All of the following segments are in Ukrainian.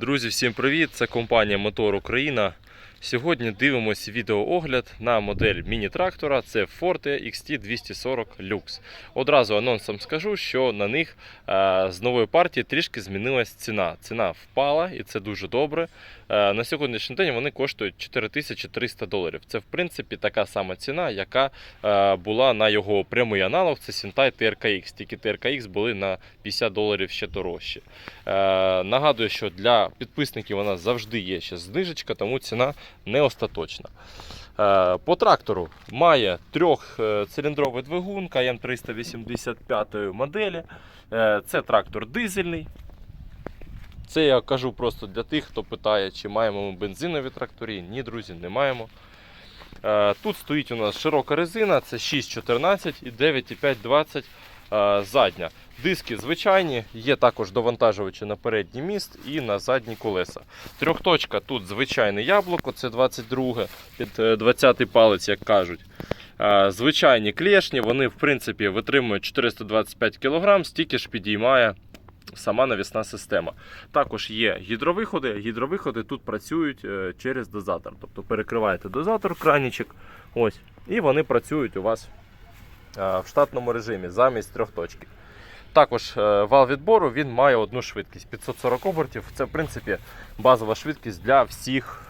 Друзі, всім привіт! Це компанія Мотор Україна. Сьогодні дивимося відеоогляд на модель міні-трактора. Це Forte XT240 Lux. Одразу анонсом скажу, що на них е, з нової партії трішки змінилась ціна. Ціна впала і це дуже добре. Е, на сьогоднішній день вони коштують 4300 доларів. Це в принципі така сама ціна, яка е, була на його прямий аналог. Це Sentai TRKX. Тільки TRKX були на 50 доларів ще дорожче. Нагадую, що для підписників нас завжди є ще знижечка, тому ціна не остаточна. Е, По трактору має трьохциліндровий двигун КМ 385 моделі. Це трактор дизельний. Це я кажу просто для тих, хто питає, чи маємо ми бензинові трактори. Ні, друзі, не маємо. Е, Тут стоїть у нас широка резина, це 6,14 і 9,520 е, задня. Диски звичайні, є також довантажувачі на передній міст і на задні колеса. Трьохточка тут звичайне яблуко, це 22 під е, 20 палець, як кажуть. Е, Звичайні клешні, вони в принципі витримують 425 кг, стільки ж підіймає сама навісна система. Також є гідровиходи. Гідровиходи тут працюють е, через дозатор. Тобто перекриваєте дозатор, кранічок, ось, і вони працюють у вас е, в штатному режимі замість трьохточки. Також е, вал відбору він має одну швидкість 540 обертів. Це в принципі базова швидкість для всіх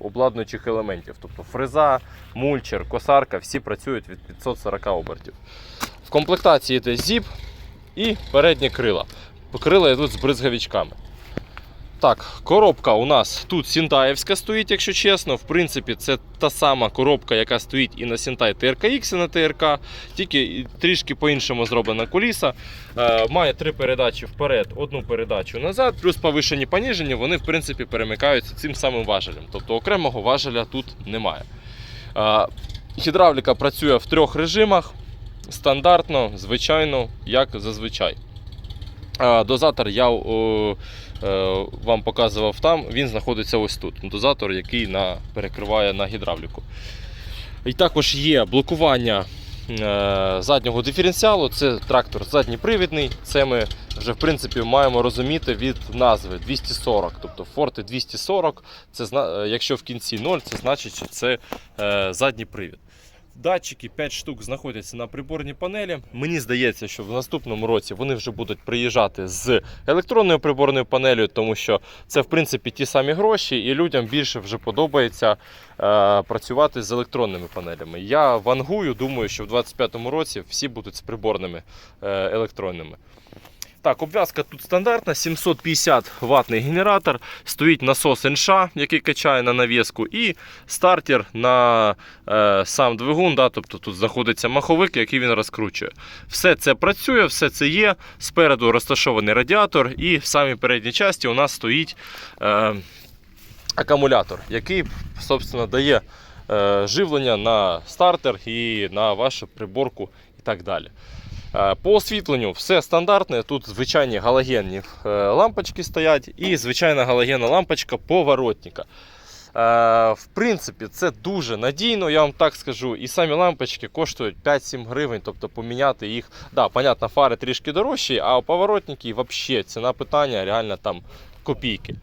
обладнуючих елементів. Тобто фреза, мульчер, косарка, всі працюють від 540 обертів. В комплектації йде зіп і передні крила. Крила йдуть з бризгавічками. Так, коробка у нас тут Сінтаєвська стоїть, якщо чесно. В принципі, це та сама коробка, яка стоїть і на Сінтай TRKX, і на ТРК, тільки трішки по-іншому зроблена куліса. Е, має три передачі вперед, одну передачу назад, плюс повишені поніжені, вони в принципі перемикаються цим самим важелем. Тобто окремого важеля тут немає. Е, гідравліка працює в трьох режимах. Стандартно, звичайно, як зазвичай. Дозатор я е, вам показував там, він знаходиться ось тут. Дозатор, який на, перекриває на гідравліку. І також є блокування е, заднього диференціалу. Це трактор задніпривідний. Це ми вже в принципі маємо розуміти від назви 240. Тобто Forte 240, це, е, якщо в кінці 0, це значить, що це задній привід. Датчики 5 штук знаходяться на приборній панелі. Мені здається, що в наступному році вони вже будуть приїжджати з електронною приборною панелью, тому що це в принципі ті самі гроші, і людям більше вже подобається е, працювати з електронними панелями. Я вангую, думаю, що в 2025 році всі будуть з приборними е, електронними. Так, обв'язка тут стандартна, 750 ватний генератор, стоїть насос НШ, який качає на навіску, і стартер на е, сам двигун. Да, тобто тут знаходиться маховик, який він розкручує. Все це працює, все це є. Спереду розташований радіатор, і в самій передній часті у нас стоїть е, акумулятор, який собственно, дає е, живлення на стартер і на вашу приборку і так далі. Е, По освітленню все стандартне. Тут звичайні галогенні е, лампочки стоять і звичайна галогенна лампочка поворотника. Е, В принципі, це дуже надійно, я вам так скажу. І самі лампочки коштують 5-7 гривень, тобто поміняти їх. Да, понятно, фари трішки дорожчі, а поворотники взагалі ціна питання реально там копійки.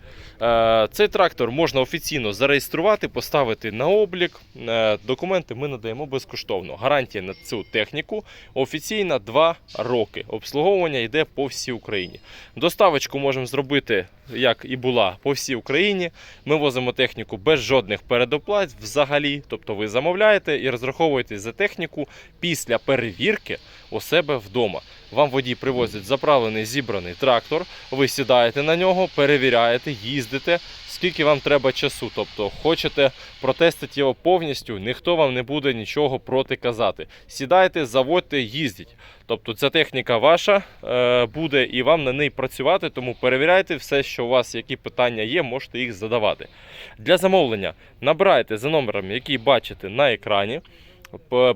Е, Цей трактор можна офіційно зареєструвати, поставити на облік. Е, Документи ми надаємо безкоштовно. Гарантія на цю техніку офіційна 2 роки. Обслуговування йде по всій Україні. Доставочку можемо зробити, як і була, по всій Україні. Ми возимо техніку без жодних передоплат взагалі. Тобто ви замовляєте і розраховуєтесь за техніку після перевірки у себе вдома. Вам водій привозить заправлений зібраний трактор, ви сідаєте на нього, перевіряєте, їздите, скільки вам треба часу. Тобто, хочете протестити його повністю, ніхто вам не буде нічого проти казати. Сідайте, заводьте, їздіть. Тобто ця техніка ваша е, буде і вам на ній працювати, тому перевіряйте все, що у вас, які питання є, можете їх задавати. Для замовлення набирайте за номером, який бачите на екрані.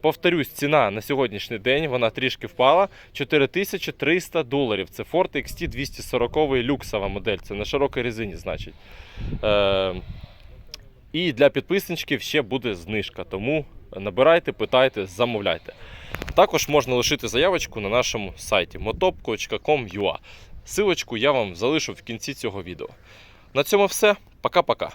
Повторюсь, ціна на сьогоднішній день вона трішки впала. 4300 доларів. Це Ford XT 240 люксова модель. Це на широкій резині, значить. Е, і для підписничків ще буде знижка. Тому набирайте, питайте, замовляйте. Також можна лишити заявочку на нашому сайті motop.com.ua. Силочку я вам залишу в кінці цього відео. На цьому все. Пока-пока.